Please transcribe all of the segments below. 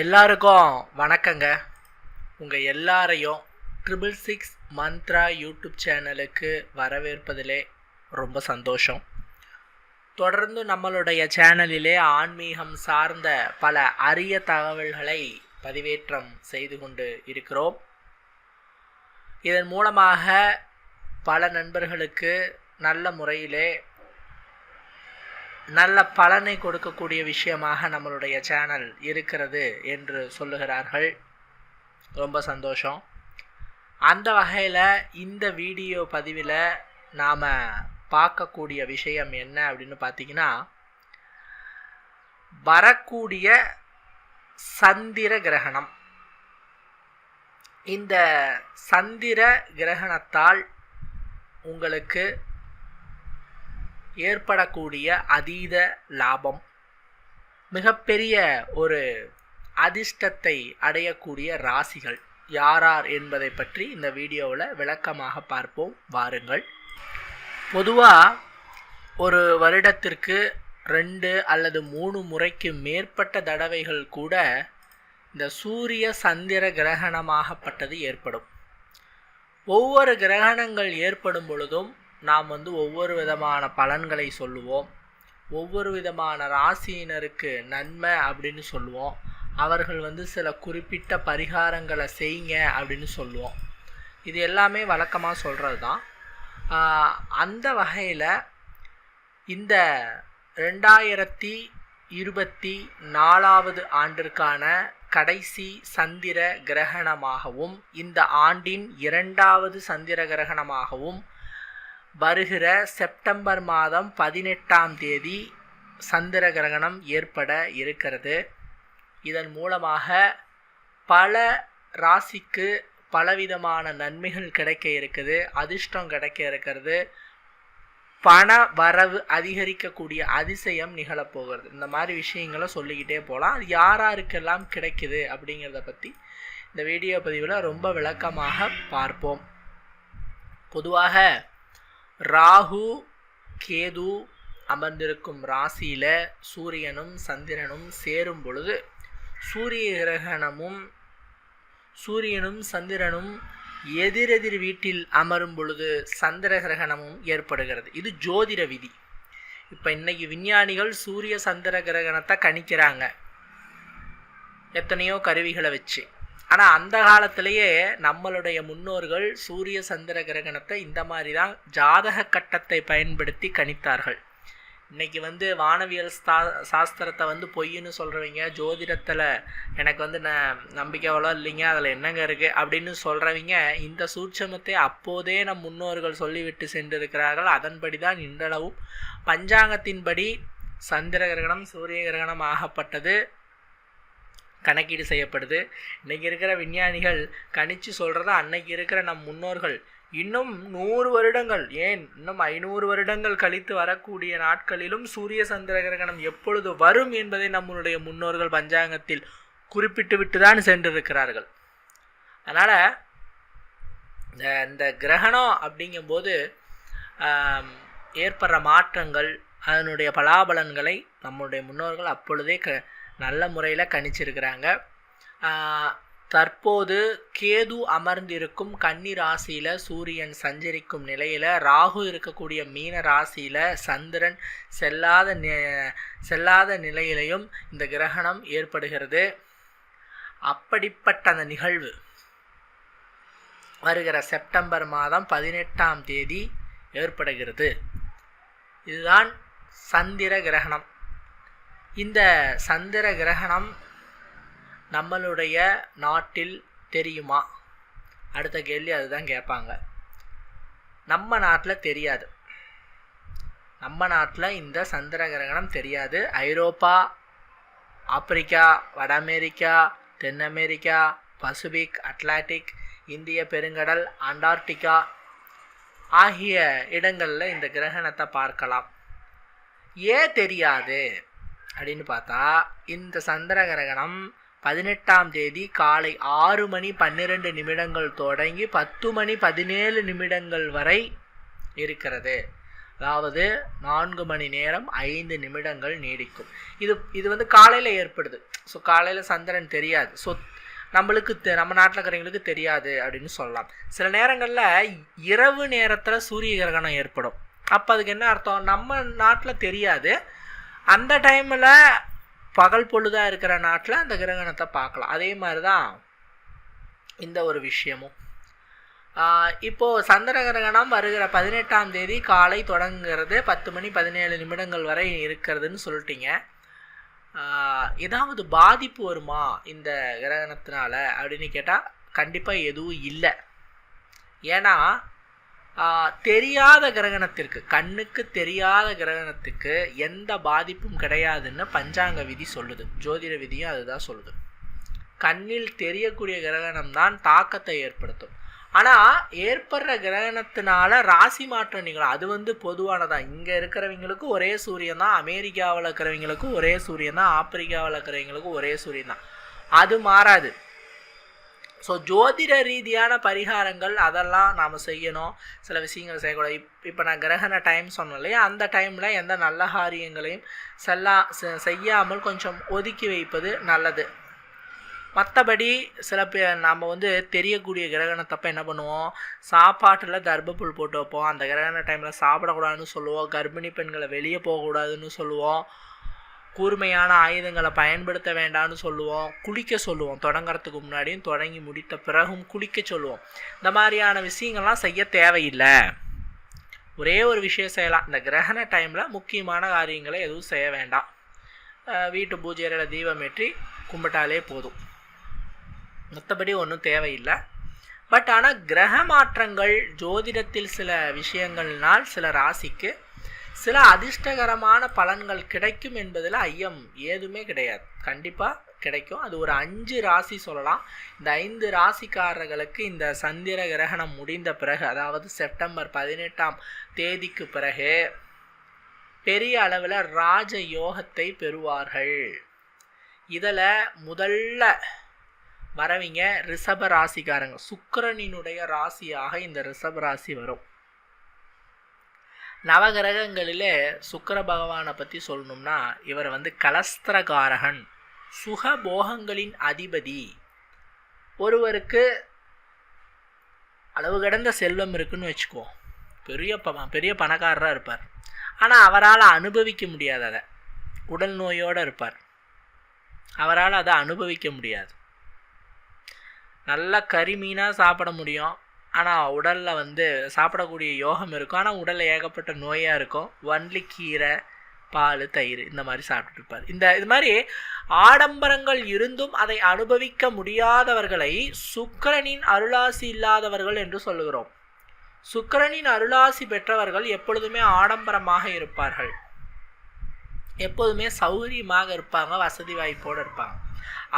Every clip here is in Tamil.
எல்லாருக்கும் வணக்கங்க. உங்கள் எல்லாரையும் ட்ரிபிள் சிக்ஸ் மந்த்ரா யூடியூப் சேனலுக்கு வரவேற்பதிலே ரொம்ப சந்தோஷம். தொடர்ந்து நம்மளுடைய சேனலிலே ஆன்மீகம் சார்ந்த பல அரிய தகவல்களை பதிவேற்றம் செய்து கொண்டு இருக்கிறோம். இதன் மூலமாக பல நண்பர்களுக்கு நல்ல முறையிலே நல்ல பலனை கொடுக்கக்கூடிய விஷயமாக நம்மளுடைய சேனல் இருக்கிறது என்று சொல்லுகிறார்கள். ரொம்ப சந்தோஷம். அந்த வகையில் இந்த வீடியோ பதிவில் நாம் பார்க்கக்கூடிய விஷயம் என்ன அப்படின்னு பார்த்தீங்கன்னா வரக்கூடிய சந்திர கிரகணம். இந்த சந்திர கிரகணத்தால் உங்களுக்கு ஏற்படக்கூடிய அதீத லாபம். மிகப்பெரிய ஒரு அதிர்ஷ்டத்தை அடையக்கூடிய ராசிகள் யாரார் என்பதை பற்றி இந்த வீடியோவில் விளக்கமாக பார்ப்போம். வாருங்கள். பொதுவாக ஒரு வருடத்திற்கு ரெண்டு அல்லது மூணு முறைக்கு மேற்பட்ட தடவைகள் கூட இந்த சூரிய சந்திர கிரகணமாகப்பட்டது ஏற்படும். ஒவ்வொரு கிரகணங்கள் ஏற்படும் பொழுதும் நாம் வந்து ஒவ்வொரு விதமான பலன்களை சொல்லுவோம். ஒவ்வொரு விதமான ராசியினருக்கு நன்மை அப்படின்னு சொல்லுவோம். அவர்கள் வந்து சில குறிப்பிட்ட பரிகாரங்களை செய்யுங்க அப்படின்னு சொல்லுவோம். இது எல்லாமே வழக்கமாக சொல்கிறது தான் அந்த வகையில் இந்த ரெண்டாயிரத்தி இருபத்தி நாலாவது ஆண்டிற்கான கடைசி சந்திர கிரகணமாகவும் இந்த ஆண்டின் இரண்டாவது சந்திர கிரகணமாகவும் வருகிற செப்டம்பர் மாதம் பதினெட்டாம் தேதி சந்திர கிரகணம் ஏற்பட இருக்கிறது. இதன் மூலமாக பல ராசிக்கு பலவிதமான நன்மைகள் கிடைக்க இருக்குது அதிர்ஷ்டம் கிடைக்க இருக்கிறது. பண வரவு அதிகரிக்கக்கூடிய அதிசயம் நிகழப்போகிறது. இந்த மாதிரி விஷயங்களை சொல்லிக்கிட்டே போகலாம் அது யாராருக்கெல்லாம் கிடைக்குது அப்படிங்கிறத பற்றி இந்த வீடியோ பதிவில் ரொம்ப விளக்கமாக பார்ப்போம். பொதுவாக ராகு கேது அமர்ந்திருக்கும் ராசியில் சூரியனும் சந்திரனும் சேரும் பொழுது சூரிய கிரகணமும் சூரியனும் சந்திரனும் எதிரெதிர் வீட்டில் அமரும் பொழுது சந்திர கிரகணமும் ஏற்படுகிறது. இது ஜோதிட விதி. இப்போ இன்றைக்கி விஞ்ஞானிகள் சூரிய சந்திர கிரகணத்தை கணிக்கிறாங்க. எத்தனையோ கருவிகளை வச்சு. ஆனால் அந்த காலத்திலேயே நம்மளுடைய முன்னோர்கள் சூரிய சந்திர கிரகணத்தை இந்த மாதிரி தான் ஜாதக கட்டத்தை பயன்படுத்தி கணித்தார்கள். இன்றைக்கி வந்து வானவியல் ஸ்தா சாஸ்திரத்தை வந்து பொய்ன்னு சொல்கிறவங்க ஜோதிடத்தில் எனக்கு வந்து ந நம்பிக்கை அவ்வளோ இல்லைங்க அதில் என்னங்க இருக்குது அப்படின்னு சொல்கிறவங்க இந்த சூட்சமத்தை அப்போதே நம் முன்னோர்கள் சொல்லிவிட்டு சென்றிருக்கிறார்கள். அதன்படி தான் இன்றளவும் பஞ்சாங்கத்தின்படி சந்திர கிரகணம் சூரிய கிரகணம் ஆகப்பட்டது. கணக்கீடு செய்யப்படுது. இன்றைக்கி இருக்கிற விஞ்ஞானிகள் கணிச்சு சொல்கிறத அன்னைக்கு இருக்கிற நம் முன்னோர்கள் இன்னும் நூறு வருடங்கள் ஏன்? இன்னும் ஐநூறு வருடங்கள் கழித்து வரக்கூடிய நாட்களிலும் சூரிய சந்திர கிரகணம் எப்பொழுது வரும் என்பதை நம்மளுடைய முன்னோர்கள் பஞ்சாங்கத்தில் குறிப்பிட்டு விட்டு தான் சென்றிருக்கிறார்கள். அதனால் இந்த இந்த கிரகணம் அப்படிங்கும்போது ஏற்படுற மாற்றங்கள் அதனுடைய பலாபலன்களை நம்முடைய முன்னோர்கள் அப்பொழுதே க நல்ல முறையில் கணிச்சிருக்கிறாங்க. தற்போது கேது அமர்ந்திருக்கும் கன்னி ராசியில் சூரியன் சஞ்சரிக்கும் நிலையில் ராகு இருக்கக்கூடிய மீன ராசியில் சந்திரன் செல்லாத செல்லாத நிலையிலையும் இந்த கிரகணம் ஏற்படுகிறது. அப்படிப்பட்ட அந்த நிகழ்வு வருகிற செப்டம்பர் மாதம் பதினெட்டாம் தேதி ஏற்படுகிறது. இதுதான் சந்திர கிரகணம். இந்த சந்திர கிரகணம் நம்மளுடைய நாட்டில் தெரியுமா? அடுத்த கேள்வி அதுதான் கேட்பாங்க. நம்ம நாட்டில் தெரியாது. நம்ம நாட்டில் இந்த சந்திர கிரகணம் தெரியாது. ஐரோப்பா ஆப்பிரிக்கா வட அமெரிக்கா தென் அமெரிக்கா பசிபிக் அட்லாண்டிக் இந்திய பெருங்கடல் அண்டார்டிகா ஆகிய இடங்களில் இந்த கிரகணத்தை பார்க்கலாம். ஏன் தெரியாது? அப்படின்னு பார்த்தா இந்த சந்திர கிரகணம் பதினெட்டாம் தேதி காலை ஆறு மணி பன்னிரெண்டு நிமிடங்கள் தொடங்கி பத்து மணி பதினேழு நிமிடங்கள் வரை இருக்கிறது. அதாவது நான்கு மணி நேரம் ஐந்து நிமிடங்கள் நீடிக்கும். இது இது வந்து காலையில் ஏற்படுது. ஸோ காலையில் சந்திரன் தெரியாது. ஸோ நம்மளுக்கு தெ நம்ம நாட்டில் இருக்கிறவங்களுக்கு தெரியாது அப்படின்னு சொல்லலாம். சில நேரங்களில் இரவு நேரத்தில் சூரிய கிரகணம் ஏற்படும். அப்போ அதுக்கு என்ன அர்த்தம்? நம்ம நாட்டில் தெரியாது. அந்த டைமில் பகல் பொழுதாக இருக்கிற நாட்டில் அந்த கிரகணத்தை பார்க்கலாம். அதே மாதிரி தான் இந்த ஒரு விஷயமும். இப்போது சந்திர கிரகணம் வருகிற பதினெட்டாம் தேதி காலை தொடங்குறது பத்து மணி பதினேழு நிமிடங்கள் வரை இருக்கிறதுன்னு சொல்லிட்டீங்க. ஏதாவது பாதிப்பு வருமா இந்த கிரகணத்தினால அப்படின்னு கேட்டால் கண்டிப்பாக எதுவும் இல்லை. ஏன்னா தெரியாத கிரகணத்திற்கு கண்ணுக்கு தெரியாத கிரகணத்துக்கு எந்த பாதிப்பும் கிடையாதுன்னு பஞ்சாங்க விதி சொல்லுது. ஜோதிட விதியும் அதுதான் சொல்லுது. கண்ணில் தெரியக்கூடிய கிரகணம் தான் தாக்கத்தை ஏற்படுத்தும். ஆனால் ஏற்படுற கிரகணத்தினால ராசி மாற்றம் நிகழும். அது வந்து பொதுவானதான் இங்கே இருக்கிறவங்களுக்கும் ஒரே சூரியன் தான் அமெரிக்காவில் இருக்கிறவங்களுக்கும் ஒரே சூரியன் தான் ஆப்பிரிக்காவில் இருக்கிறவங்களுக்கும் ஒரே சூரியன் தான். அது மாறாது. ஸோ ஜோதிட ரீதியான பரிகாரங்கள் அதெல்லாம் நாம் செய்யணும். சில விஷயங்கள் செய்யக்கூடாது. இப் இப்போ நான் கிரகண டைம் சொன்னோம் இல்லையா? அந்த டைமில் எந்த நல்ல காரியங்களையும் செல்லா செய்யாமல் கொஞ்சம் ஒதுக்கி வைப்பது நல்லது. மற்றபடி சில பேர் நம்ம வந்து தெரியக்கூடிய கிரகணத்தப்போ என்ன பண்ணுவோம்? சாப்பாட்டில் தர்ப்பப்புல் போட்டு வைப்போம். அந்த கிரகண டைமில் சாப்பிடக்கூடாதுன்னு சொல்லுவோம். கர்ப்பிணி பெண்களை வெளியே போகக்கூடாதுன்னு சொல்லுவோம். கூர்மையான ஆயுதங்களை பயன்படுத்த வேண்டாம்னு சொல்லுவோம் குளிக்க சொல்லுவோம். தொடங்குறதுக்கு முன்னாடியும் தொடங்கி முடித்த பிறகும் குளிக்க சொல்லுவோம். இந்த மாதிரியான விஷயங்கள்லாம் செய்ய தேவையில்லை. ஒரே ஒரு விஷயம் செய்யலாம். இந்த கிரகண டைமில் முக்கியமான காரியங்களை எதுவும் செய்ய வேண்டாம். வீட்டு பூஜையில் தீபம் ஏற்றி கும்பிட்டாலே போதும். மற்றபடி ஒன்றும் தேவையில்லை. பட் ஆனால் கிரக மாற்றங்கள் ஜோதிடத்தில் சில விஷயங்கள்னால் சில ராசிக்கு சில அதிர்ஷ்டகரமான பலன்கள் கிடைக்கும் என்பதில் ஐயம் ஏதுமே கிடையாது. கண்டிப்பாக கிடைக்கும். அது ஒரு அஞ்சு ராசி சொல்லலாம். இந்த ஐந்து ராசிக்காரர்களுக்கு இந்த சந்திர கிரகணம் முடிந்த பிறகு அதாவது செப்டம்பர் பதினெட்டாம் தேதிக்கு பிறகு பெரிய அளவில் ராஜ யோகத்தை பெறுவார்கள். இதில் முதல்ல வரவிங்க ரிஷப ராசிக்காரங்க. சுக்கரனினுடைய ராசியாக இந்த ரிஷப ராசி வரும். நவகிரகங்களிலே சுக்கர பகவானை பற்றி சொல்லணும்னா இவர் வந்து கலஸ்திரகாரகன் சுகபோகங்களின் அதிபதி. ஒருவருக்கு அளவு கடந்த செல்வம் இருக்குன்னு வச்சுக்கோ பெரிய ப பெரிய பணக்காரராக இருப்பார். ஆனால் அவரால் அனுபவிக்க முடியாது அதை. உடல் நோயோடு இருப்பார். அவரால் அதை அனுபவிக்க முடியாது. நல்லா கறி மீனாக சாப்பிட முடியும். ஆனால் உடலில் வந்து சாப்பிடக்கூடிய யோகம் இருக்கும். ஆனால் உடலில் ஏகப்பட்ட நோயாக இருக்கும். ஒன்லி கீரை பால் தயிர் இந்த மாதிரி சாப்பிட்டுருப்பார் இந்த இது மாதிரி ஆடம்பரங்கள் இருந்தும் அதை அனுபவிக்க முடியாதவர்களை சுக்கரனின் அருளாசி இல்லாதவர்கள் என்று சொல்லுகிறோம். சுக்கரனின் அருளாசி பெற்றவர்கள் எப்பொழுதுமே ஆடம்பரமாக இருப்பார்கள். எப்போதுமே சௌகரியமாக இருப்பாங்க வசதி வாய்ப்போடு இருப்பாங்க.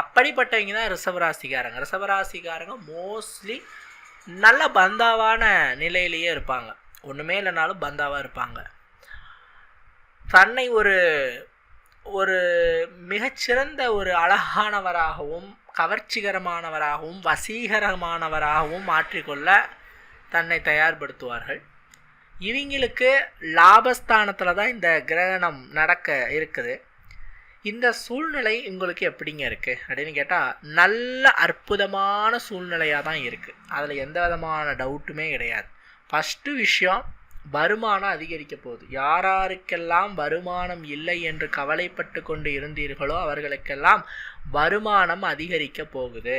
அப்படிப்பட்டவங்க தான் ரிசவராசிக்காரங்க ரிசவராசிக்காரங்க மோஸ்ட்லி நல்ல பந்தாவான நிலையிலேயே இருப்பாங்க. ஒன்றுமே இல்லைனாலும் பந்தாவாக இருப்பாங்க. தன்னை ஒரு ஒரு மிகச்சிறந்த ஒரு அழகானவராகவும் கவர்ச்சிகரமானவராகவும் வசீகரமானவராகவும் மாற்றிக்கொள்ள தன்னை தயார்படுத்துவார்கள். இவங்களுக்கு லாபஸ்தானத்தில் தான் இந்த கிரகணம் நடக்க இருக்குது. இந்த சூழ்நிலை உங்களுக்கு எப்படிங்க இருக்குது அப்படின்னு கேட்டால் நல்ல அற்புதமான சூழ்நிலையாக தான் இருக்குது அதில் எந்த விதமான டவுட்டுமே கிடையாது. ஃபஸ்ட்டு விஷயம் வருமானம் அதிகரிக்க போகுது. யாராருக்கெல்லாம் வருமானம் இல்லை என்று கவலைப்பட்டு கொண்டு இருந்தீர்களோ அவர்களுக்கெல்லாம் வருமானம் அதிகரிக்க போகுது.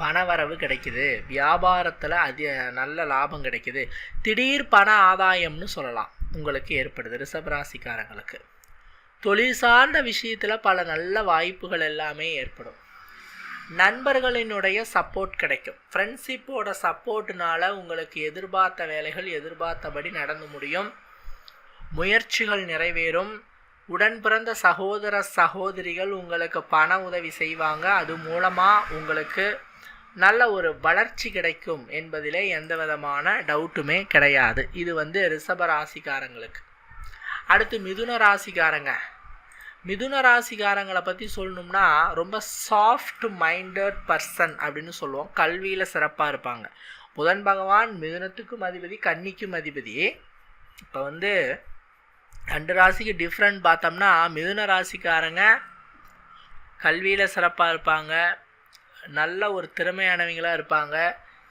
பணவரவு கிடைக்குது. வியாபாரத்தில் அதி நல்ல லாபம் கிடைக்குது. திடீர் பண ஆதாயம்னு சொல்லலாம். உங்களுக்கு ஏற்படுது ரிஷபராசிக்காரங்களுக்கு தொழில் சார்ந்த விஷயத்தில் பல நல்ல வாய்ப்புகள் எல்லாமே ஏற்படும். நண்பர்களினுடைய சப்போர்ட் கிடைக்கும். ஃப்ரெண்ட்ஷிப்போட சப்போர்ட்னால உங்களுக்கு எதிர்பார்த்த வேலைகள் எதிர்பார்த்தபடி நடந்து முடியும். முயற்சிகள் நிறைவேறும். உடன் பிறந்த சகோதர சகோதரிகள் உங்களுக்கு பண உதவி செய்வாங்க. அது மூலமாக உங்களுக்கு நல்ல ஒரு வளர்ச்சி கிடைக்கும் என்பதிலே எந்த விதமான டவுட்டுமே கிடையாது. இது வந்து ரிஷப ராசிக்காரங்களுக்கு. அடுத்து மிதுன ராசிக்காரங்க. மிதுன ராசிக்காரங்களை பற்றி சொல்லணும்னா ரொம்ப சாஃப்ட் மைண்டட் பர்சன் அப்படின்னு சொல்லுவோம். கல்வியில் சிறப்பாக இருப்பாங்க. புதன் பகவான் மிதுனத்துக்கும் அதிபதி கன்னிக்கும் அதிபதி. இப்போ வந்து ரெண்டு ராசிக்கு டிஃப்ரெண்ட் பார்த்தோம்னா மிதுன ராசிக்காரங்க கல்வியில் சிறப்பாக இருப்பாங்க. நல்ல ஒரு திறமையானவங்களாக இருப்பாங்க.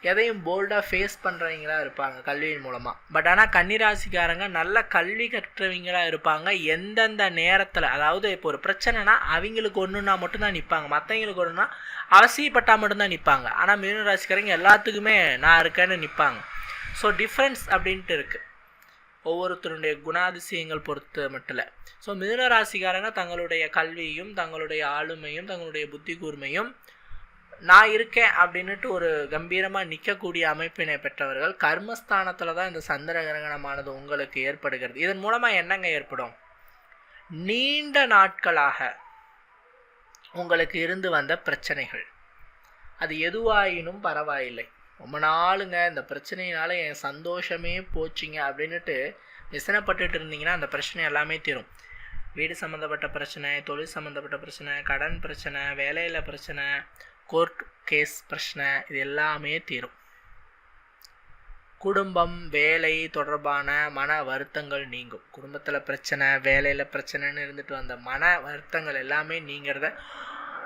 எதையும் போல்டாக ஃபேஸ் பண்ணுறவங்களா இருப்பாங்க கல்வியின் மூலமாக பட் ஆனால் கன்னிராசிக்காரங்க நல்ல கல்வி கற்றவங்களாக இருப்பாங்க. எந்தெந்த நேரத்தில் அதாவது இப்போ ஒரு பிரச்சனைனா அவங்களுக்கு ஒன்றுனா மட்டும்தான் நிற்பாங்க மற்றவங்களுக்கு ஒன்றுனா அவசியப்பட்டால் மட்டும்தான் நிற்பாங்க ஆனால் மீன ராசிக்காரங்க எல்லாத்துக்குமே நான் இருக்கேன்னு நிற்பாங்க ஸோ டிஃப்ரென்ஸ் அப்படின்ட்டு இருக்குது ஒவ்வொருத்தருடைய குணாதிசயங்கள் பொறுத்து மட்டும் இல்லை ஸோ மிதுன ராசிக்காரங்க தங்களுடைய கல்வியும் தங்களுடைய ஆளுமையும் தங்களுடைய புத்தி கூர்மையும் நான் இருக்கேன் அப்படின்னுட்டு ஒரு கம்பீரமாக நிற்கக்கூடிய அமைப்பினை பெற்றவர்கள் கர்மஸ்தானத்தில் தான் இந்த சந்திர கிரகணமானது உங்களுக்கு ஏற்படுகிறது. இதன் மூலமாக என்னங்க ஏற்படும்? நீண்ட நாட்களாக உங்களுக்கு இருந்து வந்த பிரச்சனைகள். அது எதுவாயினும் பரவாயில்லை. ரொம்ப நாளுங்க இந்த பிரச்சனையினால என் சந்தோஷமே போச்சுங்க அப்படின்னுட்டு விசனப்பட்டுட்டு இருந்தீங்கன்னா அந்த பிரச்சனை எல்லாமே தீரும். வீடு சம்மந்தப்பட்ட பிரச்சனை தொழில் சம்மந்தப்பட்ட பிரச்சனை கடன் பிரச்சனை வேலையில் பிரச்சனை கோர்ட் கேஸ் பிரச்சனை இது எல்லாமே தீரும். குடும்பம் வேலை தொடர்பான மன வருத்தங்கள் நீங்கும். குடும்பத்தில் பிரச்சனை வேலையில் பிரச்சனைன்னு இருந்துட்டு வந்த மன வருத்தங்கள் எல்லாமே நீங்கிறத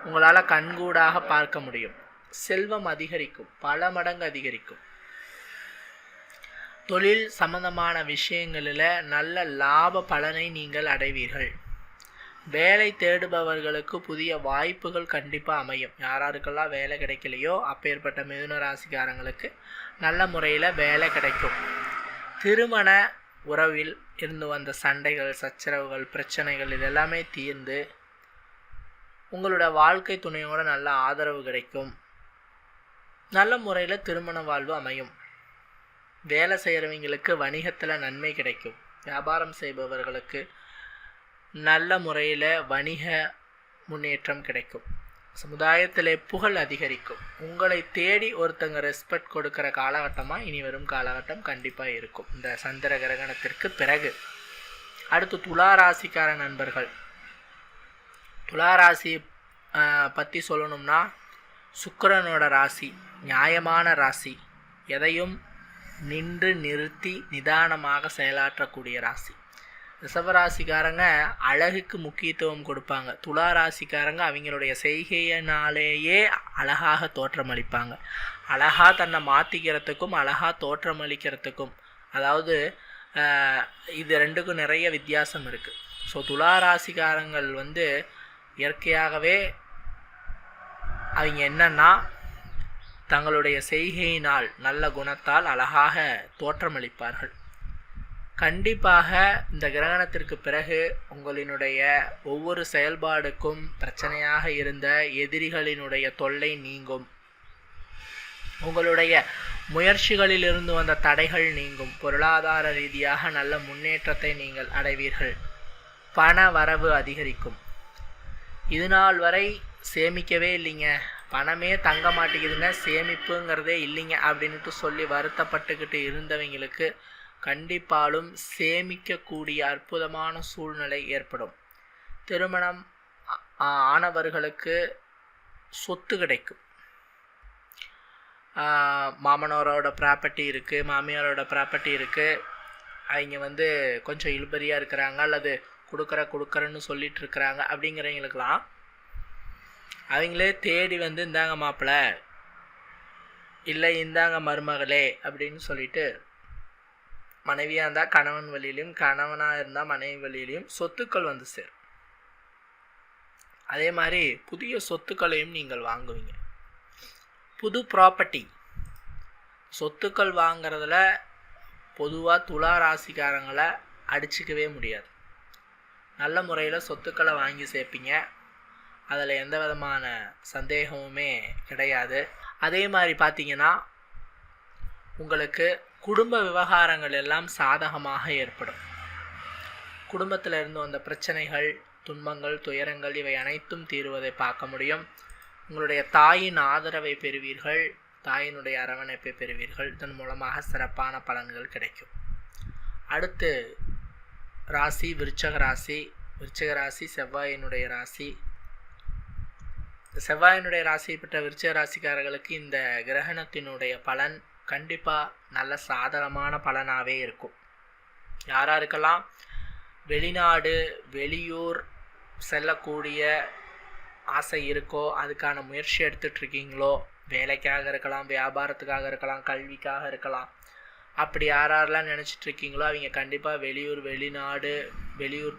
உங்களால் கண்கூடாக பார்க்க முடியும். செல்வம் அதிகரிக்கும் பல மடங்கு அதிகரிக்கும். தொழில் சம்பந்தமான விஷயங்களில் நல்ல லாப பலனை நீங்கள் அடைவீர்கள். வேலை தேடுபவர்களுக்கு புதிய வாய்ப்புகள் கண்டிப்பாக அமையும். யாராருக்கெல்லாம் வேலை கிடைக்கலையோ அப்பேற்பட்ட மிதுன ராசிக்காரங்களுக்கு நல்ல முறையில் வேலை கிடைக்கும். திருமண உறவில் இருந்து வந்த சண்டைகள் சச்சரவுகள் பிரச்சனைகள் இதெல்லாமே தீர்ந்து உங்களோட வாழ்க்கை துணையோட நல்ல ஆதரவு கிடைக்கும். நல்ல முறையில் திருமண வாழ்வு அமையும். வேலை செய்கிறவங்களுக்கு வணிகத்தில் நன்மை கிடைக்கும். வியாபாரம் செய்பவர்களுக்கு நல்ல முறையில் வணிக முன்னேற்றம் கிடைக்கும். சமுதாயத்தில் புகழ் அதிகரிக்கும். உங்களை தேடி ஒருத்தங்க ரெஸ்பெக்ட் கொடுக்குற காலகட்டமாக இனி வரும் காலகட்டம் கண்டிப்பாக இருக்கும். இந்த சந்திர கிரகணத்திற்கு பிறகு. அடுத்து துளாராசிக்கார நண்பர்கள். துளாராசி பற்றி சொல்லணும்னா சுக்கரனோட ராசி நியாயமான ராசி. எதையும் நின்று நிறுத்தி நிதானமாக செயலாற்றக்கூடிய ராசி. ரிஷபராசிக்காரங்க அழகுக்கு முக்கியத்துவம் கொடுப்பாங்க. துலா ராசிக்காரங்க அவங்களுடைய செய்கையினாலேயே அழகாக தோற்றமளிப்பாங்க. அழகாக தன்னை மாற்றிக்கிறதுக்கும் அழகாக தோற்றமளிக்கிறதுக்கும். அதாவது இது ரெண்டுக்கும் நிறைய வித்தியாசம் இருக்குது ஸோ துலா ராசிக்காரங்கள் வந்து இயற்கையாகவே அவங்க என்னன்னா தங்களுடைய செய்கையினால் நல்ல குணத்தால் அழகாக தோற்றமளிப்பார்கள். கண்டிப்பாக இந்த கிரகணத்திற்கு பிறகு உங்களினுடைய ஒவ்வொரு செயல்பாடுக்கும் பிரச்சனையாக இருந்த எதிரிகளினுடைய தொல்லை நீங்கும். உங்களுடைய முயற்சிகளில் இருந்து வந்த தடைகள் நீங்கும். பொருளாதார ரீதியாக நல்ல முன்னேற்றத்தை நீங்கள் அடைவீர்கள். பண வரவு அதிகரிக்கும். இது நாள் வரை சேமிக்கவே இல்லைங்க. பணமே தங்க மாட்டேங்குதுங்க. சேமிப்புங்கிறதே இல்லைங்க அப்படின்ட்டு சொல்லி வருத்தப்பட்டுக்கிட்டு இருந்தவங்களுக்கு கண்டிப்பாலும் சேமிக்கக்கூடிய அற்புதமான சூழ்நிலை ஏற்படும். திருமணம் ஆனவர்களுக்கு சொத்து கிடைக்கும். மாமனாரோட ப்ராப்பர்ட்டி இருக்குது மாமியாரோட ப்ராப்பர்ட்டி இருக்குது அவங்க வந்து கொஞ்சம் இழுபறியாக இருக்கிறாங்க அல்லது கொடுக்குற கொடுக்குறேன்னு சொல்லிட்டு இருக்கிறாங்க அப்படிங்கிறவங்களுக்கெல்லாம் அவங்களே தேடி வந்து இந்தாங்க மாப்பிள்ள இல்லை இந்தாங்க மருமகளே அப்படின்னு சொல்லிட்டு மனைவியாக இருந்தால் கணவன் வழியிலையும் கணவனாக இருந்தால் மனைவி வழியிலையும் சொத்துக்கள் வந்து சேரும். அதே மாதிரி புதிய சொத்துக்களையும் நீங்கள் வாங்குவீங்க. புது ப்ராப்பர்ட்டி சொத்துக்கள் வாங்கிறதுல பொதுவாக துலா ராசிக்காரங்களை அடிச்சிக்கவே முடியாது. நல்ல முறையில் சொத்துக்களை வாங்கி சேர்ப்பீங்க. அதில் எந்த விதமான சந்தேகமுமே கிடையாது. அதே மாதிரி பார்த்தீங்கன்னா உங்களுக்கு குடும்ப விவகாரங்கள் எல்லாம் சாதகமாக ஏற்படும். குடும்பத்தில் இருந்து வந்த பிரச்சனைகள் துன்பங்கள் துயரங்கள் இவை அனைத்தும் தீருவதை பார்க்க முடியும். உங்களுடைய தாயின் ஆதரவை பெறுவீர்கள் தாயினுடைய அரவணைப்பை பெறுவீர்கள். இதன் மூலமாக சிறப்பான பலன்கள் கிடைக்கும். அடுத்து ராசி விருச்சக ராசி. விருச்சக ராசி செவ்வாயினுடைய ராசி. செவ்வாயினுடைய ராசி பெற்ற விருச்சக ராசிக்காரர்களுக்கு இந்த கிரகணத்தினுடைய பலன் கண்டிப்பாக நல்ல சாதகமான பலனாகவே இருக்கும். யாராருக்கெல்லாம் வெளிநாடு வெளியூர் செல்லக்கூடிய ஆசை இருக்கோ அதுக்கான முயற்சி எடுத்துட்ருக்கீங்களோ வேலைக்காக இருக்கலாம் வியாபாரத்துக்காக இருக்கலாம் கல்விக்காக இருக்கலாம் அப்படி யார் யாரெல்லாம் நினச்சிட்டு இருக்கீங்களோ அவங்க கண்டிப்பாக வெளியூர் வெளிநாடு வெளியூர்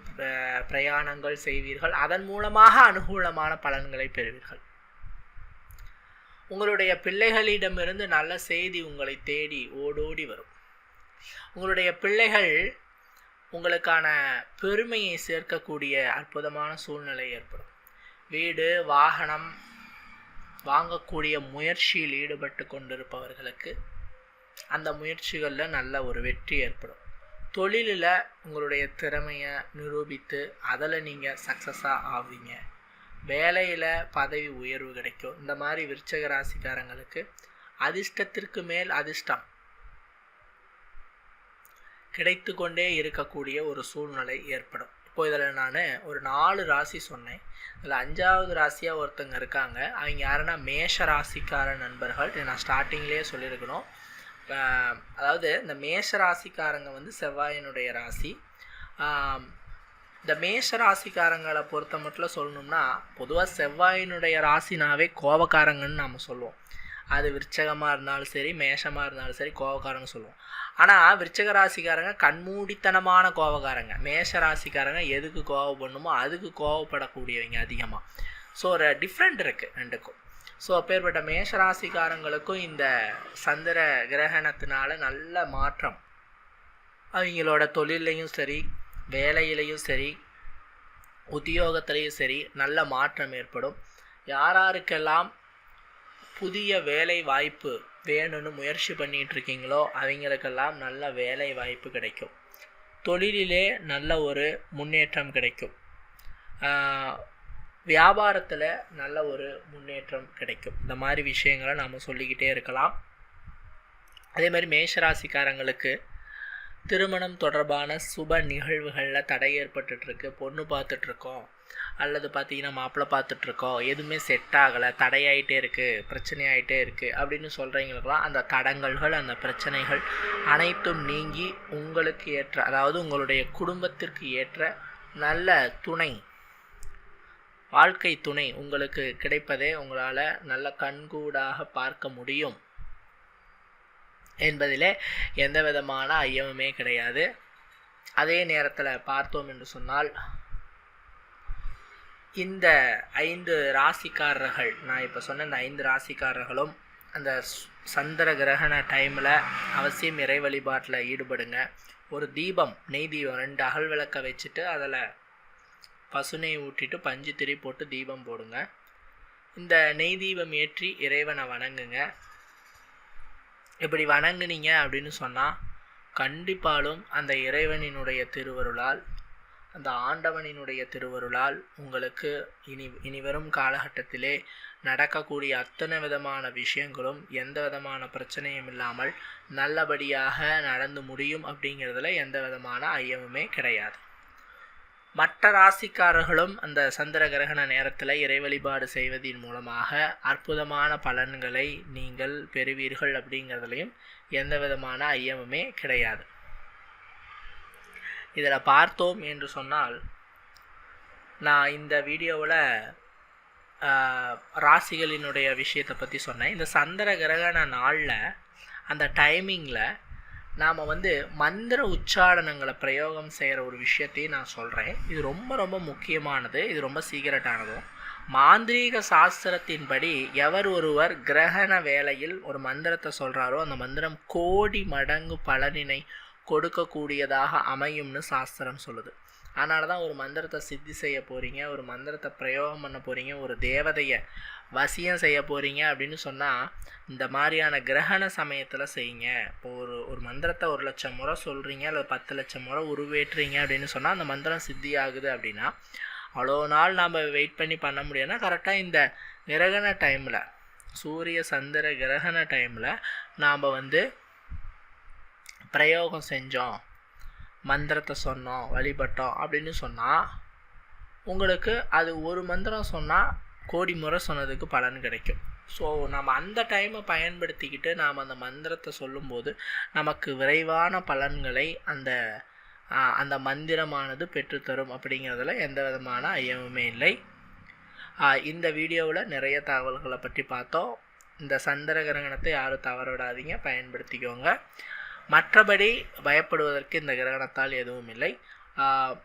பிரயாணங்கள் செய்வீர்கள். அதன் மூலமாக அனுகூலமான பலன்களை பெறுவீர்கள். உங்களுடைய பிள்ளைகளிடமிருந்து நல்ல செய்தி உங்களை தேடி ஓடோடி வரும். உங்களுடைய பிள்ளைகள் உங்களுக்கான பெருமையை சேர்க்கக்கூடிய அற்புதமான சூழ்நிலை ஏற்படும். வீடு வாகனம் வாங்கக்கூடிய முயற்சியில் ஈடுபட்டு கொண்டிருப்பவர்களுக்கு அந்த முயற்சிகளில் நல்ல ஒரு வெற்றி ஏற்படும். தொழிலில் உங்களுடைய திறமையை நிரூபித்து அதில் நீங்கள் சக்ஸஸாக ஆவீங்க. வேலையில் பதவி உயர்வு கிடைக்கும். இந்த மாதிரி விருச்சக ராசிக்காரங்களுக்கு அதிர்ஷ்டத்திற்கு மேல் அதிர்ஷ்டம் கிடைத்து கொண்டே இருக்கக்கூடிய ஒரு சூழ்நிலை ஏற்படும். இப்போ இதில் நான் ஒரு நாலு ராசி சொன்னேன். இதில் அஞ்சாவது ராசியாக ஒருத்தங்க இருக்காங்க. அவங்க யாருன்னா மேஷ ராசிக்கார நண்பர்கள். இதை நான் ஸ்டார்டிங்லேயே சொல்லியிருக்கணும். அதாவது இந்த மேஷ ராசிக்காரங்க வந்து செவ்வாயினுடைய ராசி. இந்த மேஷ ராசிக்காரங்களை பொறுத்த மட்டும் சொல்லணும்னா பொதுவாக செவ்வாயினுடைய ராசினாவே கோபக்காரங்கன்னு நம்ம சொல்லுவோம். அது விருச்சகமாக இருந்தாலும் சரி மேஷமாக இருந்தாலும் சரி கோபக்காரங்க சொல்லுவோம். ஆனால் விருச்சக ராசிக்காரங்க கண்மூடித்தனமான கோபக்காரங்க. மேஷ ராசிக்காரங்க எதுக்கு கோவப்படணுமோ அதுக்கு கோவப்படக்கூடியவங்க அதிகமாக ஸோ ஒரு டிஃப்ரெண்ட் இருக்குது ரெண்டுக்கும். ஸோ அப்பேற்பட்ட மேஷ ராசிக்காரங்களுக்கும் இந்த சந்திர கிரகணத்தினால நல்ல மாற்றம். அவங்களோட தொழிலையும் சரி வேலையிலையும் சரி உத்தியோகத்திலையும் சரி நல்ல மாற்றம் ஏற்படும். யாராருக்கெல்லாம் புதிய வேலை வாய்ப்பு வேணும்னு முயற்சி பண்ணிகிட்டு இருக்கீங்களோ அவங்களுக்கெல்லாம் நல்ல வேலை வாய்ப்பு கிடைக்கும். தொழிலிலே நல்ல ஒரு முன்னேற்றம் கிடைக்கும். வியாபாரத்தில் நல்ல ஒரு முன்னேற்றம் கிடைக்கும். இந்த மாதிரி விஷயங்களை நாம் சொல்லிக்கிட்டே இருக்கலாம். அதே மாதிரி மேஷராசிக்காரங்களுக்கு திருமணம் தொடர்பான சுப நிகழ்வுகளில் தடை ஏற்பட்டுட்ருக்கு பொண்ணு பார்த்துட்ருக்கோம் அல்லது பார்த்தீங்கன்னா மாப்பிள்ளை பார்த்துட்ருக்கோம் எதுவுமே செட் ஆகலை தடையாயிட்டே இருக்குது பிரச்சனையாயிட்டே இருக்குது அப்படின்னு சொல்கிறீங்களுக்கெல்லாம் அந்த தடங்கல்கள் அந்த பிரச்சனைகள் அனைத்தும் நீங்கி உங்களுக்கு ஏற்ற அதாவது உங்களுடைய குடும்பத்திற்கு ஏற்ற நல்ல துணை வாழ்க்கை துணை உங்களுக்கு கிடைப்பதே உங்களால் நல்ல கண்கூடாக பார்க்க முடியும். என்பதிலே எந்த விதமான ஐயமுமே கிடையாது. அதே நேரத்தில் பார்த்தோம் என்று சொன்னால் இந்த ஐந்து ராசிக்காரர்கள் நான் இப்போ சொன்ன இந்த ஐந்து ராசிக்காரர்களும் அந்த சந்திர கிரகண டைமில் அவசியம் இறை வழிபாட்டில் ஈடுபடுங்க. ஒரு தீபம் நெய் தீபம் ரெண்டு அகல் விளக்க வச்சுட்டு அதில் பசுனை ஊற்றிட்டு பஞ்சு திரி போட்டு தீபம் போடுங்க. இந்த நெய் தீபம் ஏற்றி இறைவனை வணங்குங்க. இப்படி வணங்குனீங்க அப்படின்னு சொன்னால் கண்டிப்பாலும் அந்த இறைவனினுடைய திருவருளால் அந்த ஆண்டவனினுடைய திருவருளால் உங்களுக்கு இனி இனிவரும் காலகட்டத்திலே நடக்கக்கூடிய அத்தனை விதமான விஷயங்களும் எந்த விதமான பிரச்சனையும் இல்லாமல் நல்லபடியாக நடந்து முடியும் அப்படிங்கிறதுல எந்த விதமான ஐயமுமே கிடையாது. மற்ற ராசிக்காரர்களும் அந்த சந்திர கிரகண நேரத்தில் இறை வழிபாடு செய்வதன் மூலமாக அற்புதமான பலன்களை நீங்கள் பெறுவீர்கள் அப்படிங்கிறதுலையும் எந்த விதமான ஐயமுமே கிடையாது. இதில் பார்த்தோம் என்று சொன்னால் நான் இந்த வீடியோவில் ராசிகளினுடைய விஷயத்தை பற்றி சொன்னேன். இந்த சந்திர கிரகண நாளில் அந்த டைமிங்கில் நாம் வந்து மந்திர உச்சாரணங்களை பிரயோகம் செய்கிற ஒரு விஷயத்தையும் நான் சொல்கிறேன் இது ரொம்ப ரொம்ப முக்கியமானது. இது ரொம்ப சீக்கிரட்டானதும். மாந்திரீக சாஸ்திரத்தின்படி எவர் ஒருவர் கிரகண வேளையில் ஒரு மந்திரத்தை சொல்கிறாரோ அந்த மந்திரம் கோடி மடங்கு பலனினை கொடுக்கக்கூடியதாக அமையும்னு சாஸ்திரம் சொல்லுது. அதனால தான் ஒரு மந்திரத்தை சித்தி செய்ய போகிறீங்க ஒரு மந்திரத்தை பிரயோகம் பண்ண போகிறீங்க ஒரு தேவதையை வசியம் செய்ய போகிறீங்க அப்படின்னு சொன்னால் இந்த மாதிரியான கிரகண சமயத்தில் செய்யுங்க. இப்போ ஒரு ஒரு மந்திரத்தை ஒரு லட்சம் முறை சொல்கிறீங்க அல்லது பத்து லட்சம் முறை உருவேற்றுறீங்க அப்படின்னு சொன்னால் அந்த மந்திரம் சித்தி ஆகுது அப்படின்னா அவ்வளோ நாள் நாம் வெயிட் பண்ணி பண்ண முடியும்னா கரெக்டாக இந்த கிரகண டைமில் சூரிய சந்திர கிரகண டைமில் நாம் வந்து பிரயோகம் செஞ்சோம். மந்திரத்தை சொன்னோம் வழிபட்டோம் அப்படின்னு சொன்னால் உங்களுக்கு அது ஒரு மந்திரம் சொன்னால் கோடி முறை சொன்னதுக்கு பலன் கிடைக்கும். ஸோ நம்ம அந்த டைமை பயன்படுத்திக்கிட்டு நாம் அந்த மந்திரத்தை சொல்லும்போது நமக்கு விரைவான பலன்களை அந்த அந்த மந்திரமானது பெற்றுத்தரும் அப்படிங்கிறதுல எந்த விதமான ஐயமுமே இல்லை. இந்த வீடியோவில் நிறைய தகவல்களை பற்றி பார்த்தோம். இந்த சந்திர கிரகணத்தை யாரும் தவற விடாதீங்க பயன்படுத்திக்கோங்க. மற்றபடி பயப்படுவதற்கு இந்த கிரகணத்தால் எதுவும் இல்லை.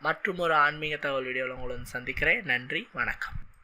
மற்றும் ஒரு ஆன்மீக தகவல் வீடியோவில் உங்களை சந்திக்கிறேன். நன்றி வணக்கம்.